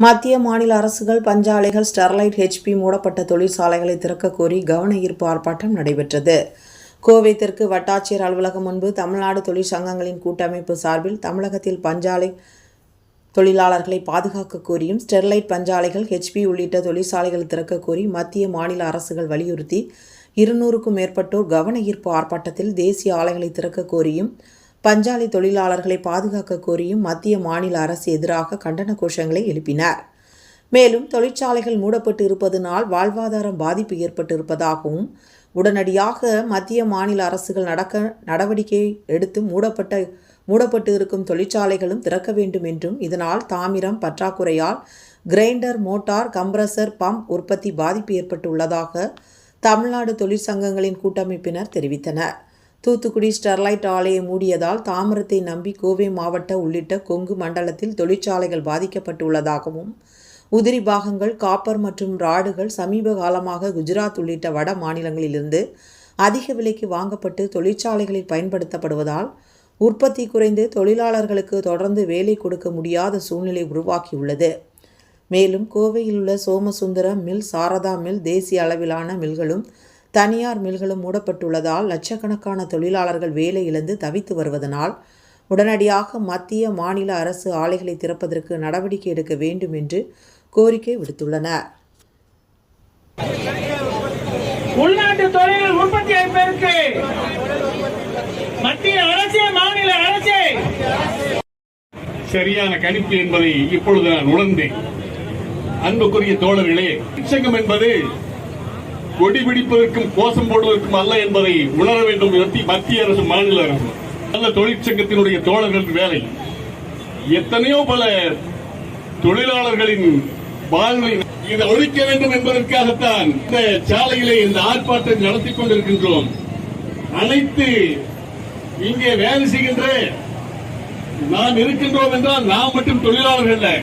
மத்திய மாநில அரசுகள் பஞ்சாலைகள் ஸ்டெர்லைட் ஹெச்பி மூடப்பட்ட தொழிற்சாலைகளை திறக்க கோரி கவன ஈர்ப்பு ஆர்ப்பாட்டம் நடைபெற்றது. கோவை தெற்கு வட்டாட்சியர் அலுவலகம் முன்பு தமிழ்நாடு தொழிற்சங்கங்களின் கூட்டமைப்பு சார்பில் தமிழகத்தில் பஞ்சாலை தொழிலாளர்களை பாதுகாக்க கோரியும் ஸ்டெர்லைட் பஞ்சாலைகள் ஹெச்பி உள்ளிட்ட தொழிற்சாலைகள் திறக்க கோரி மத்திய மாநில அரசுகள் வலியுறுத்தி இருநூறுக்கும் மேற்பட்டோர் கவன ஈர்ப்பு ஆர்ப்பாட்டத்தில் தேசிய ஆலைகளை திறக்க கோரியும் பஞ்சாலை தொழிலாளர்களை பாதுகாக்க கோரியும் மத்திய மாநில அரசு எதிராக கண்டன கோஷங்களை எழுப்பினர். மேலும் தொழிற்சாலைகள் மூடப்பட்டு இருப்பதனால் வாழ்வாதாரம் பாதிப்பு ஏற்பட்டு இருப்பதாகவும் உடனடியாக மத்திய மாநில அரசுகள் நடக்க நடவடிக்கை எடுத்து மூடப்பட்ட மூடப்பட்டு இருக்கும் தொழிற்சாலைகளும் திறக்க வேண்டும் என்றும் இதனால் தாமிரம் பற்றாக்குறையால் கிரைண்டர் மோட்டார் கம்ப்ரசர் பம்ப் உற்பத்தி பாதிப்பு ஏற்பட்டுள்ளதாக தமிழ்நாடு தொழிற்சங்கங்களின் கூட்டமைப்பினர் தெரிவித்தனர். தூத்துக்குடி ஸ்டெர்லைட் ஆலையை மூடியதால் தாமிரத்தை நம்பி கோவை மாவட்ட உள்ளிட்ட கொங்கு மண்டலத்தில் தொழிற்சாலைகள் பாதிக்கப்பட்டுள்ளதாகவும் உதிரி பாகங்கள் காப்பர் மற்றும் ராடுகள் சமீப காலமாக குஜராத் உள்ளிட்ட வட மாநிலங்களிலிருந்து அதிக விலைக்கு வாங்கப்பட்டு தொழிற்சாலைகளில் பயன்படுத்தப்படுவதால் உற்பத்தி குறைந்து தொழிலாளர்களுக்கு தொடர்ந்து வேலை கொடுக்க முடியாத சூழ்நிலை உருவாக்கியுள்ளது மேலும் கோவையில் உள்ள சோமசுந்தரம் மில் சாரதா மில் தேசிய அளவிலான மில்களும் தனியார் மில்களும் மூடப்பட்டுள்ளதால் லட்சக்கணக்கான தொழிலாளர்கள் வேலை இழந்து தவித்து வருவதனால் உடனடியாக மத்திய மாநில அரசு ஆலைகளை திறப்பதற்கு நடவடிக்கை எடுக்க வேண்டும் என்று கோரிக்கை விடுத்துள்ளனர். உள்நாட்டு தொழில் உற்பத்தியை பெருக்கு மத்திய அரசே மாநில அரசே. சரியான கணிப்பு என்பதை இப்பொழுது நான் உணர்ந்தேன். அன்புக்குரிய தோழர்களே சங்கம் என்பது கொடி பிடிப்பதற்கும் கோஷம் போடுவதற்கும் அல்ல என்பதை உணர வேண்டும் மத்திய- மத்திய அரசு மாநில அரசு நல்ல தொழிற்சங்கத்தினுடைய தோழர்கள் வேலை. எத்தனையோ பல தொழிலாளர்களின் வாழ்வை இதை ஒழிக்க வேண்டும் என்பதற்காகத்தான் இந்த சாலையிலே இந்த ஆர்ப்பாட்டம் நடத்தி கொண்டிருக்கின்றோம். அனைத்து இங்கே வேலை செய்கின்ற நாம் இருக்கின்றோம் என்றால் நாம் மட்டும் தொழிலாளர்கள்